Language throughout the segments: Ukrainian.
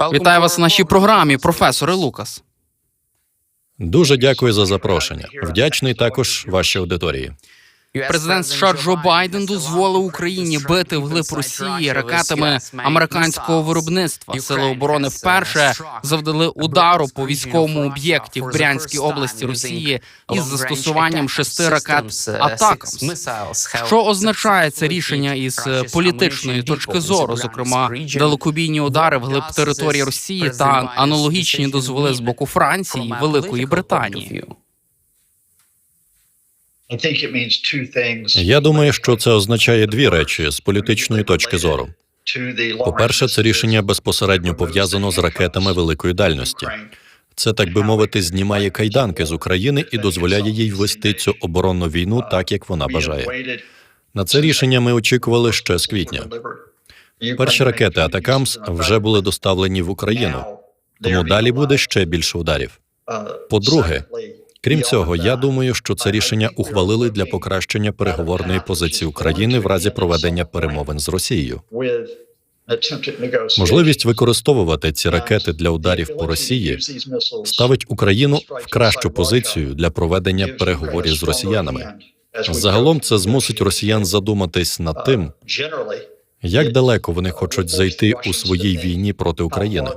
Вітаю вас в нашій програмі, професоре Лукас. Дуже дякую за запрошення. Вдячний також вашій аудиторії. Президент США Джо Байден дозволив Україні бити вглиб Росії ракетами американського виробництва. Сили оборони вперше завдали удару по військовому об'єкті в Брянській області Росії із застосуванням шести ракет Атакамс. Що означає це рішення із е, політичної точки зору, зокрема далекобійні удари вглиб території Росії та аналогічні дозволи з боку Франції, Великої Британії? Я думаю, що це означає дві речі з політичної точки зору. По-перше, це рішення безпосередньо пов'язано з ракетами великої дальності. Це, так би мовити, знімає кайданки з України і дозволяє їй вести цю оборонну війну так, як вона бажає. На це рішення ми очікували ще з квітня. Перші ракети Атакамс вже були доставлені в Україну, тому далі буде ще більше ударів. По-друге, Крім цього, я думаю, що це рішення ухвалили для покращення переговорної позиції України в разі проведення перемовин з Росією. Можливість використовувати ці ракети для ударів по Росії ставить Україну в кращу позицію для проведення переговорів з росіянами. Загалом це змусить росіян задуматись над тим, як далеко вони хочуть зайти у своїй війні проти України.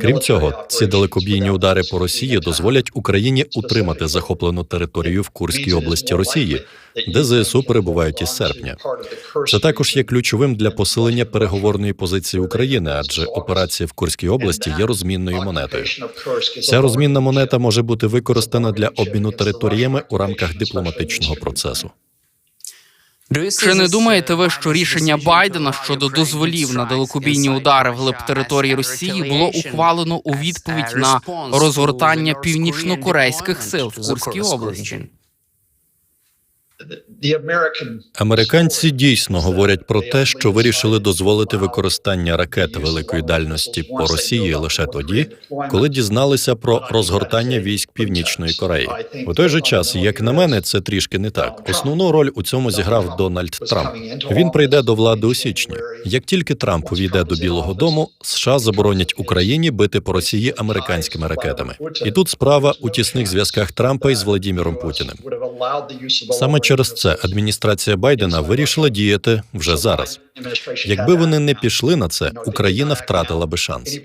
Крім цього, ці далекобійні удари по Росії дозволять Україні утримати захоплену територію в Курській області Росії, де ЗСУ перебувають із серпня. Це також є ключовим для посилення переговорної позиції України, адже операція в Курській області є розмінною монетою. Ця розмінна монета може бути використана для обміну територіями у рамках дипломатичного процесу. Чи не думаєте ви, що рішення Байдена щодо дозволів на далекобійні удари вглиб території Росії було ухвалено у відповідь на розгортання північно-корейських сил в Курській області? Американці дійсно говорять про те, що вирішили дозволити використання ракет великої дальності по Росії лише тоді, коли дізналися про розгортання військ Північної Кореї. У той же час, як на мене, це трішки не так. Основну роль у цьому зіграв Дональд Трамп. Він прийде до влади у січні. Як тільки Трамп увійде до Білого Дому, США заборонять Україні бити по Росії американськими ракетами. І тут справа у тісних зв'язках Трампа із Владіміром Путіним. Саме через це адміністрація Байдена вирішила діяти вже зараз. Якби вони не пішли на це, Україна втратила би шанс.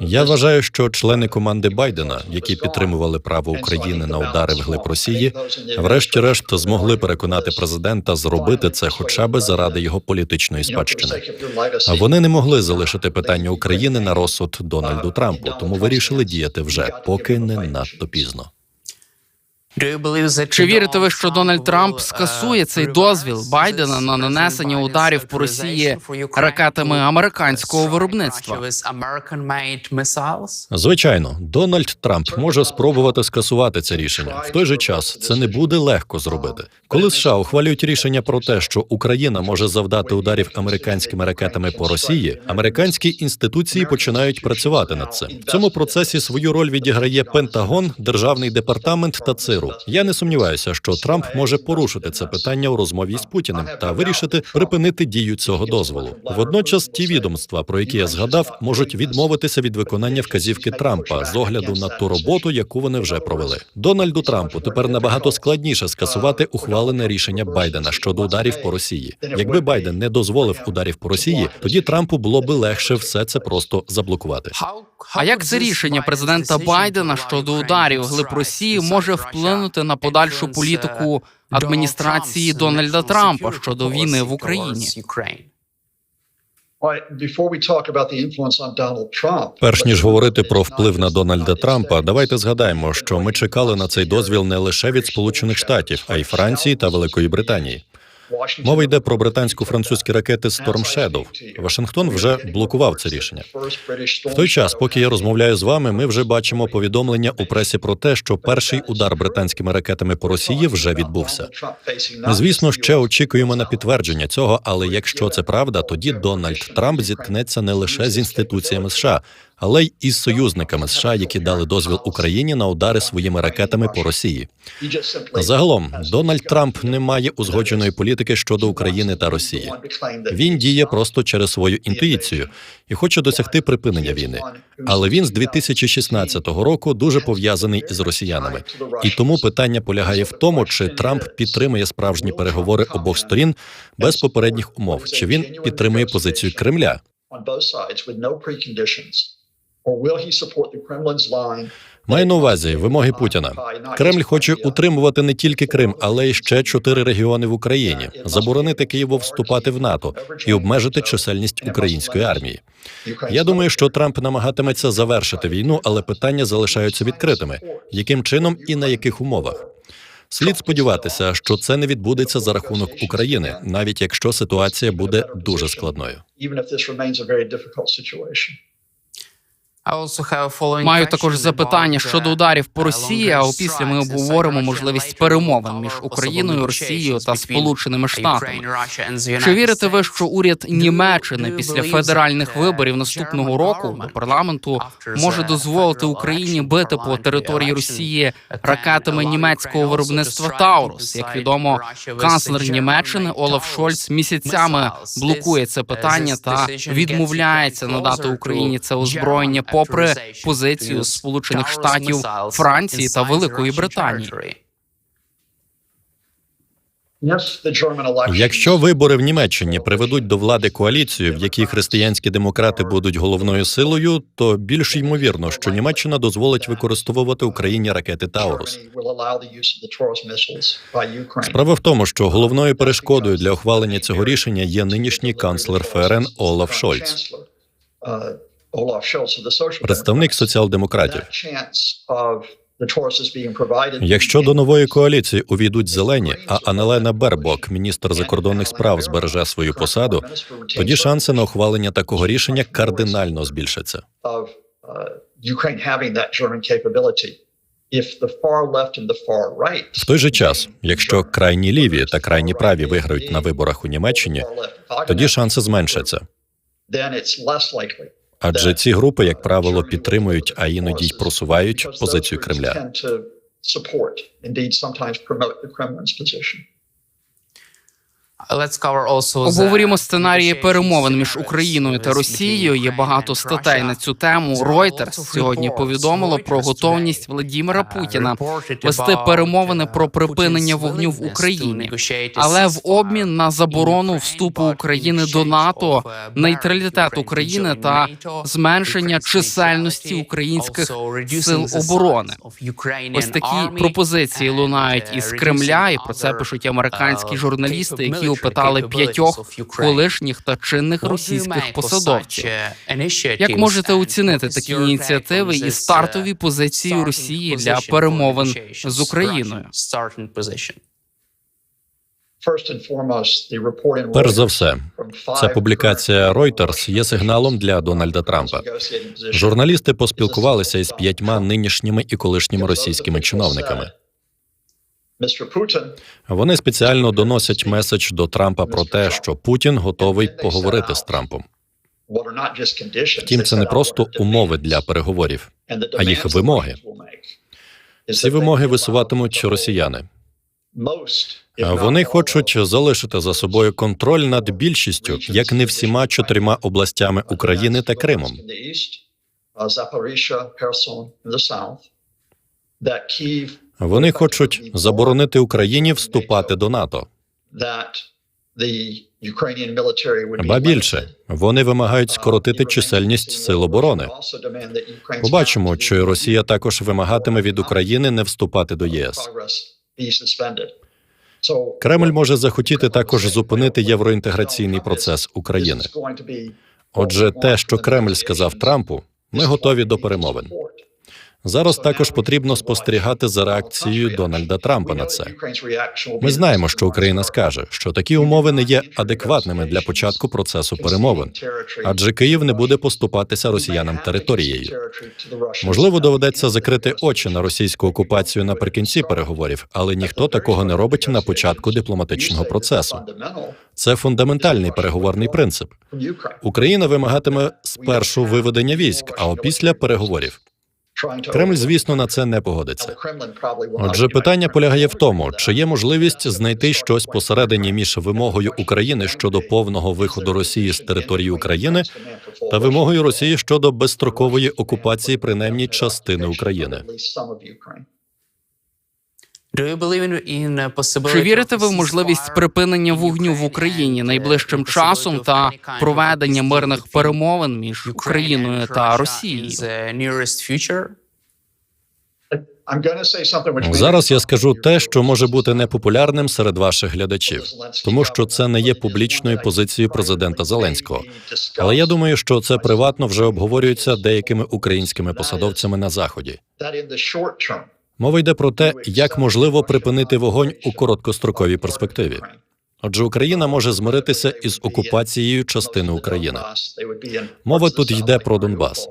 Я вважаю, що члени команди Байдена, які підтримували право України на удари вглиб Росії, врешті-решт змогли переконати президента зробити це, хоча б заради його політичної спадщини. А вони не могли залишити питання України на розсуд Дональду Трампу, тому вирішили діяти вже, поки не надто пізно. Чи вірите ви, що Дональд Трамп скасує цей дозвіл Байдена на нанесення ударів по Росії ракетами американського виробництва? Звичайно, Дональд Трамп може спробувати скасувати це рішення. В той же час це не буде легко зробити. Коли США ухвалюють рішення про те, що Україна може завдати ударів американськими ракетами по Росії, американські інституції починають працювати над цим. В цьому процесі свою роль відіграє Пентагон, Державний департамент та ЦИРУ. Я не сумніваюся, що Трамп може порушити це питання у розмові з Путіним та вирішити припинити дію цього дозволу. Водночас, ті відомства, про які я згадав, можуть відмовитися від виконання вказівки Трампа з огляду на ту роботу, яку вони вже провели. Дональду Трампу тепер набагато складніше скасувати ухвалене рішення Байдена щодо ударів по Росії. Якби Байден не дозволив ударів по Росії, тоді Трампу було би легше все це просто заблокувати. А як це рішення президента Байдена щодо ударів глиб Росії може вплинути на подальшу політику адміністрації Дональда Трампа щодо війни в Україні? Перш ніж говорити про вплив на Дональда Трампа, давайте згадаємо, що ми чекали на цей дозвіл не лише від Сполучених Штатів, а й Франції та Великої Британії. Мова йде про британсько-французькі ракети Storm Shadow. Вашингтон вже блокував це рішення. В той час, поки я розмовляю з вами, ми вже бачимо повідомлення у пресі про те, що перший удар британськими ракетами по Росії вже відбувся. Ми, звісно, ще очікуємо на підтвердження цього, але якщо це правда, тоді Дональд Трамп зіткнеться не лише з інституціями США, але й із союзниками США, які дали дозвіл Україні на удари своїми ракетами по Росії. Загалом Дональд Трамп не має узгодженої політики щодо України та Росії. Він діє просто через свою інтуїцію і хоче досягти припинення війни. Але він з 2016 року дуже пов'язаний із росіянами. І тому питання полягає в тому, чи Трамп підтримує справжні переговори обох сторін без попередніх умов, чи він підтримує позицію Кремля. on both sides with no preconditions? Маю на увазі вимоги Путіна. Кремль хоче утримувати не тільки Крим, але й ще чотири регіони в Україні, заборонити Києву вступати в НАТО і обмежити чисельність української армії. Я думаю, що Трамп намагатиметься завершити війну, але питання залишаються відкритими: яким чином і на яких умовах. Слід сподіватися, що це не відбудеться за рахунок України, навіть якщо ситуація буде дуже складною. Маю також запитання щодо ударів по Росії. А опісля ми обговоримо можливість перемовин між Україною, Росією та Сполученими Штатами. Чи вірите ви, що уряд Німеччини після федеральних виборів наступного року до парламенту може дозволити Україні бити по території Росії ракетами німецького виробництва Таурус? Як відомо, канцлер Німеччини Олаф Шольц місяцями блокує це питання та відмовляється надати Україні це озброєння, попри позицію Сполучених Штатів, Франції та Великої Британії. Якщо вибори в Німеччині приведуть до влади коаліцію, в якій християнські демократи будуть головною силою, то більш ймовірно, що Німеччина дозволить використовувати Україні ракети Таурус. Справа в тому, що головною перешкодою для ухвалення цього рішення є нинішній канцлер ФРН Олаф Шольц, Представник соціал-демократів. Якщо до нової коаліції увійдуть зелені, а Анелена Бербок, міністр закордонних справ, збереже свою посаду, тоді шанси на ухвалення такого рішення кардинально збільшаться. uh, В той же час, якщо крайні ліві та крайні праві виграють на виборах у Німеччині, тоді шанси зменшаться. Адже ці групи, як правило, підтримують, а іноді й просувають позицію Кремля. Обговоримо сценарії перемовин між Україною та Росією. Є багато статей на цю тему. Reuters сьогодні повідомило про готовність Владімира Путіна вести перемовини про припинення вогню в Україні, але в обмін на заборону вступу України до НАТО, нейтралітет України та зменшення чисельності українських сил оборони. Ось такі пропозиції лунають із Кремля, і про це пишуть американські журналісти, які опитали п'ятьох колишніх та чинних російських посадовців. Як можете оцінити такі ініціативи і стартові позиції Росії для перемовин з Україною? Перш за все, ця публікація Reuters є сигналом для Дональда Трампа. Журналісти поспілкувалися із п'ятьма нинішніми і колишніми російськими чиновниками. Вони спеціально доносять меседж до Трампа про те, що Путін готовий поговорити з Трампом. Втім, це не просто умови для переговорів. а їх вимоги. Ці вимоги висуватимуть росіяни. Вони хочуть залишити за собою контроль над більшістю, як не всіма чотирма областями України та Кримом. Вони хочуть заборонити Україні вступати до НАТО. Ба більше вони вимагають скоротити чисельність сил оборони. Побачимо, чи Росія також вимагатиме від України не вступати до ЄС. Кремль може захотіти також зупинити євроінтеграційний процес України. Отже, те, що Кремль сказав Трампу, ми готові до перемовин. Зараз також потрібно спостерігати за реакцією Дональда Трампа на це. Ми знаємо, що Україна скаже, що такі умови не є адекватними для початку процесу перемовин, адже Київ не буде поступатися росіянам територією. Можливо, доведеться закрити очі на російську окупацію наприкінці переговорів, але ніхто такого не робить на початку дипломатичного процесу. Це фундаментальний переговорний принцип. Україна вимагатиме спершу виведення військ, а опісля переговорів. Кремль, звісно, на це не погодиться. Отже, питання полягає в тому, чи є можливість знайти щось посередині між вимогою України щодо повного виходу Росії з території України та вимогою Росії щодо безстрокової окупації принаймні частини України. Чи вірите ви в можливість припинення вогню в Україні найближчим часом та проведення мирних перемовин між Україною та Росією? Зараз я скажу те, що може бути непопулярним серед ваших глядачів, тому що це не є публічною позицією президента Зеленського. Але я думаю, що це приватно вже обговорюється деякими українськими посадовцями на заході. Мова йде про те, як можливо припинити вогонь у короткостроковій перспективі. Отже, Україна може змиритися із окупацією частини України. Мова тут йде про Донбас.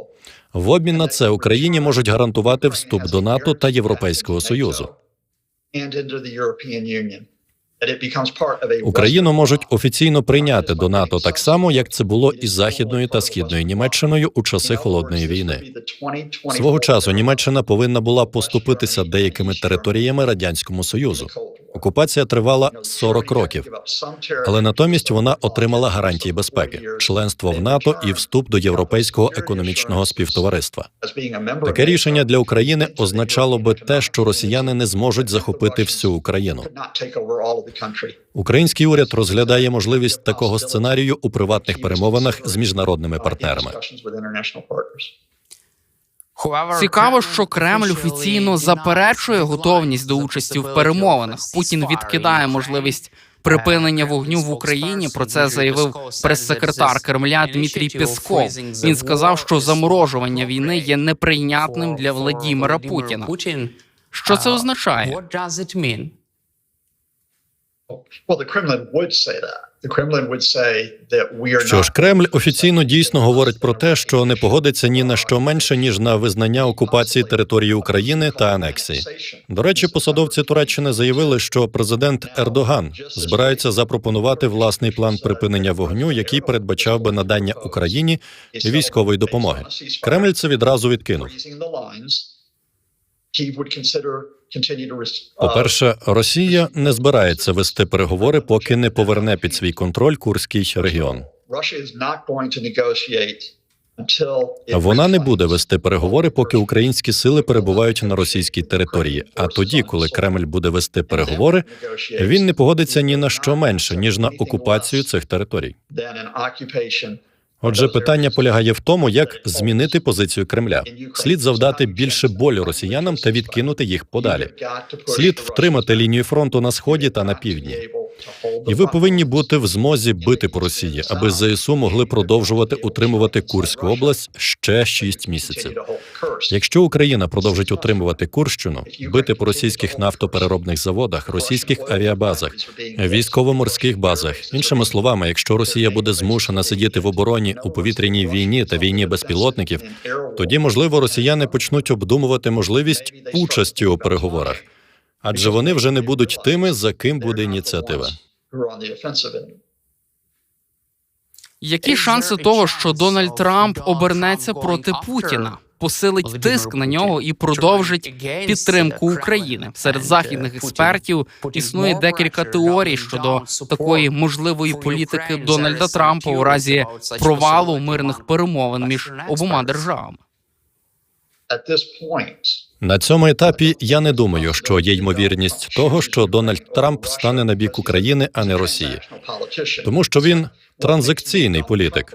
В обмін на це Україні можуть гарантувати вступ до НАТО та Європейського Союзу. Україну можуть офіційно прийняти до НАТО так само, як це було із західною та східною Німеччиною у часи холодної війни. Свого часу Німеччина повинна була поступитися деякими територіями радянському союзу. Окупація тривала 40 років, але натомість вона отримала гарантії безпеки, членство в НАТО і вступ до європейського економічного співтовариства. Таке рішення для України означало би те, що росіяни не зможуть захопити всю Україну. Український уряд розглядає можливість такого сценарію у приватних перемовинах з міжнародними партнерами. Цікаво, що Кремль офіційно заперечує готовність до участі в перемовинах. Путін відкидає можливість припинення вогню в Україні. Про це заявив прес-секретар Кремля Дмитрій Пісков. Він сказав, що заморожування війни є неприйнятним для Владімира Путіна. Що це означає? Що ж, Кремль офіційно дійсно говорить про те, що не погодиться ні на що менше ніж на визнання окупації території України та анексії. До речі, посадовці Туреччини заявили, що президент Ердоган збирається запропонувати власний план припинення вогню, який передбачав би надання Україні військової допомоги. Кремль це відразу відкинув. По-перше, Росія не збирається вести переговори, поки не поверне під свій контроль Курський регіон. Вона не буде вести переговори, поки українські сили перебувають на російській території. А тоді, коли Кремль буде вести переговори, він не погодиться ні на що менше ніж на окупацію цих територій. Отже, питання полягає в тому, як змінити позицію Кремля. Слід завдати більше болю росіянам та відкинути їх подалі. Слід втримати лінію фронту на сході та на півдні. І ви повинні бути в змозі бити по Росії, аби ЗСУ могли продовжувати утримувати Курську область ще шість місяців. Якщо Україна продовжить утримувати Курщину, бити по російських нафтопереробних заводах, російських авіабазах, військово-морських базах, іншими словами, якщо Росія буде змушена сидіти в обороні у повітряній війні та війні безпілотників, тоді можливо росіяни почнуть обдумувати можливість участі у переговорах, адже вони вже не будуть тими, за ким буде ініціатива. Які шанси того, що Дональд Трамп обернеться проти Путіна? Посилить тиск на нього і продовжить підтримку України серед західних експертів. Існує декілька теорій щодо такої можливої політики Дональда Трампа у разі провалу мирних перемовин між обома державами. На цьому етапі я не думаю, що є ймовірність того, що Дональд Трамп стане на бік України, а не Росії, тому що він транзакційний політик.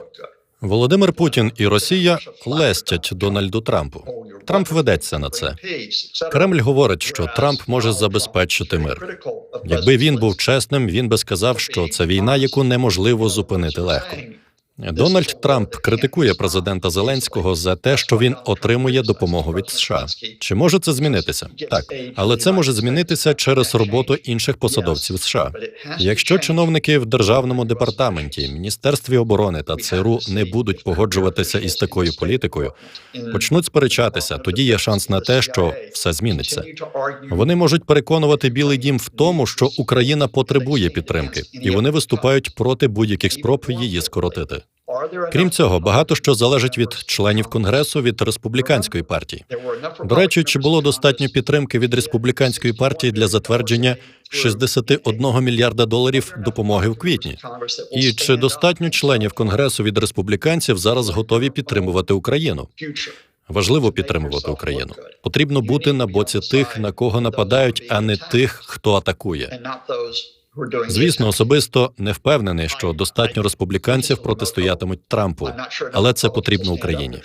Володимир Путін і Росія лестять Дональду Трампу. Трамп ведеться на це. Кремль говорить, що Трамп може забезпечити мир. Якби він був чесним, він би сказав, що це війна, яку неможливо зупинити легко. Дональд Трамп критикує президента Зеленського за те, що він отримує допомогу від США. Чи може це змінитися? Так, але це може змінитися через роботу інших посадовців США. Якщо чиновники в державному департаменті, міністерстві оборони та ЦРУ не будуть погоджуватися із такою політикою, почнуть сперечатися, тоді є шанс на те, що все зміниться. Вони можуть переконувати Білий Дім в тому, що Україна потребує підтримки, і вони виступають проти будь-яких спроб її скоротити. Крім цього, багато що залежить від членів конгресу від республіканської партії. До речі, чи було достатньо підтримки від республіканської партії для затвердження 61 мільярда доларів допомоги в квітні? І чи достатньо членів конгресу від республіканців зараз готові підтримувати Україну? Важливо підтримувати Україну. Потрібно бути на боці тих, на кого нападають, а не тих, хто атакує. Звісно, особисто не впевнений, що достатньо республіканців протистоятимуть Трампу, але це потрібно Україні.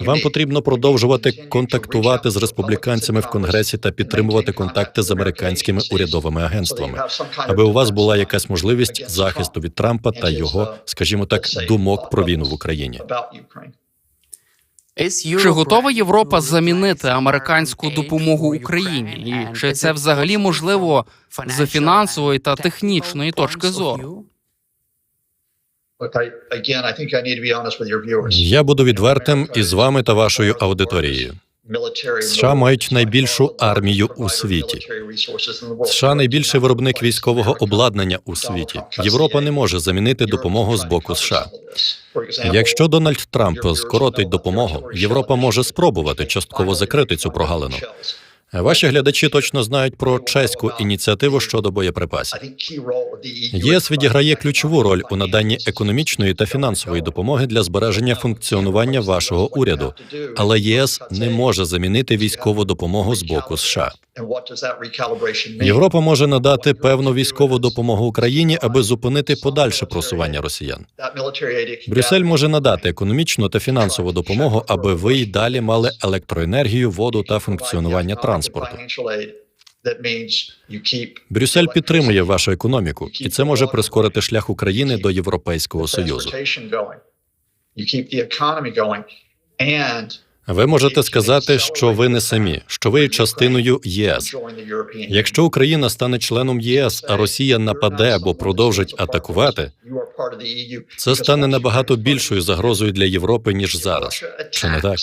Вам потрібно продовжувати контактувати з республіканцями в конгресі та підтримувати контакти з американськими урядовими агентствами, аби у вас була якась можливість захисту від Трампа та його, скажімо так, думок про війну в Україні. Чи готова Європа замінити американську допомогу Україні? І чи це взагалі можливо з фінансової та технічної точки зору? Я буду відвертим із вами та вашою аудиторією. США мають найбільшу армію у світі. США найбільший виробник військового обладнання у світі. Європа не може замінити допомогу з боку США. Якщо Дональд Трамп скоротить допомогу, Європа може спробувати частково закрити цю прогалину. Ваші глядачі точно знають про чеську ініціативу щодо боєприпасів. ЄС відіграє ключову роль у наданні економічної та фінансової допомоги для збереження функціонування вашого уряду, але ЄС не може замінити військову допомогу з боку США. Європа може надати певну військову допомогу Україні, аби зупинити подальше просування росіян. Брюссель може надати економічну та фінансову допомогу, аби ви й далі мали електроенергію, воду та функціонування транспорту. Брюссель підтримує вашу економіку, і це може прискорити шлях України до Європейського союзу. Ви можете сказати, що ви не самі, що ви є частиною ЄС. Якщо Україна стане членом ЄС, а Росія нападе або продовжить атакувати, це стане набагато більшою загрозою для Європи ніж зараз. Чи не так?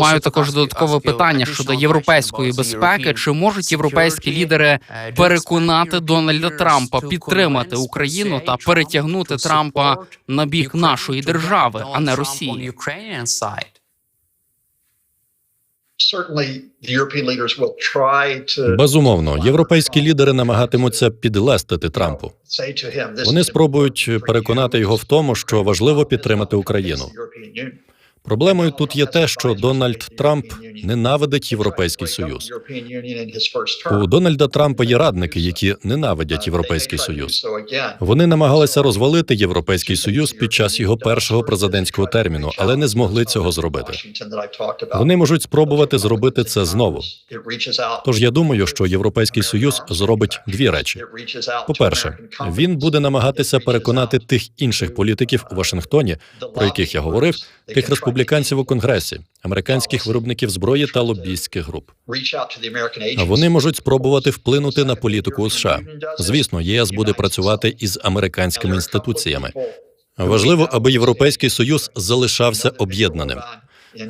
Маю також додаткове питання щодо європейської безпеки. Чи можуть європейські лідери переконати Дональда Трампа підтримати Україну та перетягнути Трампа на бік нашої держави, а не Росії? Безумовно, європейські лідери намагатимуться підлестити Трампу. Вони спробують переконати його в тому, що важливо підтримати Україну. Проблемою тут є те, що Дональд Трамп ненавидить Європейський Союз. У Дональда Трампа є радники, які ненавидять Європейський Союз. Вони намагалися розвалити Європейський Союз під час його першого президентського терміну, але не змогли цього зробити. Вони можуть спробувати зробити це знову. Тож я думаю, що Європейський Союз зробить дві речі. По-перше, він буде намагатися переконати тих інших політиків у Вашингтоні, про яких я говорив, тих республіканців у конгресі, американських виробників зброї та лобістських груп. А Вони можуть спробувати вплинути на політику США. Звісно, ЄС буде працювати із американськими інституціями. Важливо, аби європейський союз залишався об'єднаним.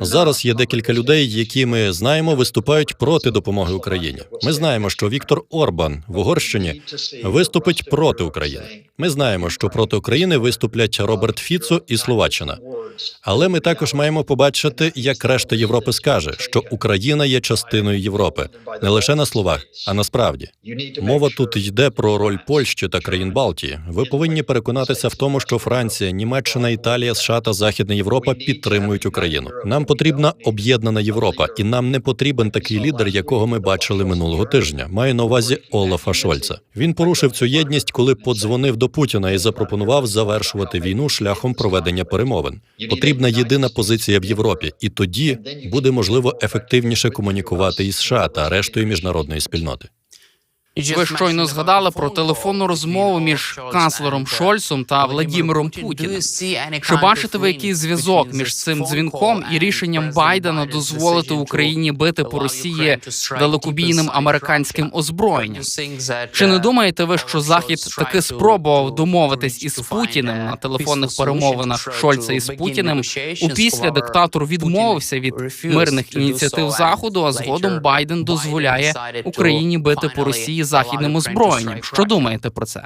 Зараз є декілька людей, які ми знаємо, виступають проти допомоги Україні. Ми знаємо, що Віктор Орбан в Угорщині виступить проти України. Ми знаємо, що проти України виступлять Роберт Фіцо і Словаччина. Але ми також маємо побачити, як решта Європи скаже, що Україна є частиною Європи не лише на словах, а насправді. Мова тут йде про роль Польщі та країн Балтії. Ви повинні переконатися в тому, що Франція, Німеччина, Італія, США та Західна Європа підтримують Україну. Нам потрібна об'єднана Європа, і нам не потрібен такий лідер, якого ми бачили минулого тижня. Маю на увазі Олафа Шольца. Він порушив цю єдність, коли подзвонив до Путіна і запропонував завершувати війну шляхом проведення перемовин. Потрібна єдина позиція в Європі, і тоді буде можливо ефективніше комунікувати із США та рештою міжнародної спільноти. Ви щойно згадали про телефонну розмову між канцлером Шольцом та Владіміром Путіним. Чи бачите ви якийсь зв'язок між цим дзвінком і рішенням Байдена дозволити Україні бити по Росії далекобійним американським озброєнням? Чи не думаєте ви, що Захід таки спробував домовитись із Путіним на телефонних перемовинах Шольца із Путіним? Упісля диктатор відмовився від мирних ініціатив Заходу, а згодом Байден дозволяє Україні бити по Росії західним озброєнням. Що думаєте про це?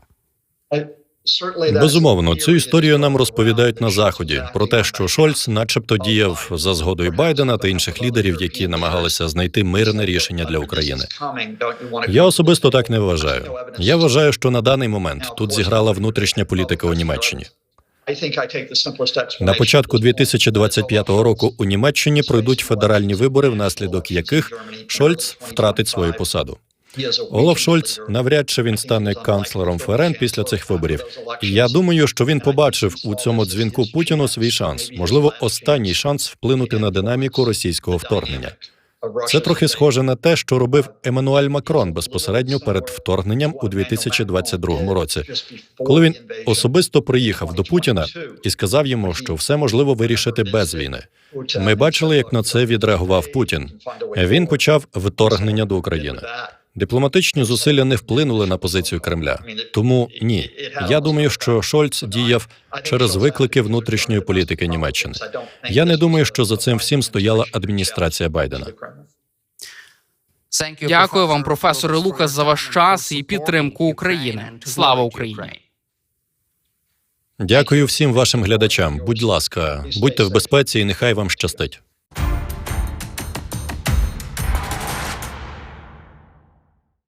Безумовно, цю історію нам розповідають на заході про те, що Шольц, начебто, діяв за згодою Байдена та інших лідерів, які намагалися знайти мирне рішення для України. Я особисто так не вважаю. Я вважаю, що на даний момент тут зіграла внутрішня політика у Німеччині. На початку 2025 року у Німеччині пройдуть федеральні вибори, внаслідок яких Шольц втратить свою посаду. Олаф Шольц навряд чи він стане канцлером ФРН після цих виборів. Я думаю, що він побачив у цьому дзвінку Путіну свій шанс, можливо, останній шанс вплинути на динаміку російського вторгнення. Це трохи схоже на те, що робив Еммануель Макрон безпосередньо перед вторгненням у 2022 році, коли він особисто приїхав до Путіна і сказав йому, що все можливо вирішити без війни. Ми бачили, як на це відреагував Путін. Він почав вторгнення до України. Дипломатичні зусилля не вплинули на позицію Кремля. Тому ні. Я думаю, що Шольц діяв через виклики внутрішньої політики Німеччини. Я не думаю, що за цим всім стояла адміністрація Байдена. Дякую вам, професоре Лукас, за ваш час і підтримку України. Слава Україні! Дякую всім вашим глядачам. Будь ласка, будьте в безпеці і нехай вам щастить.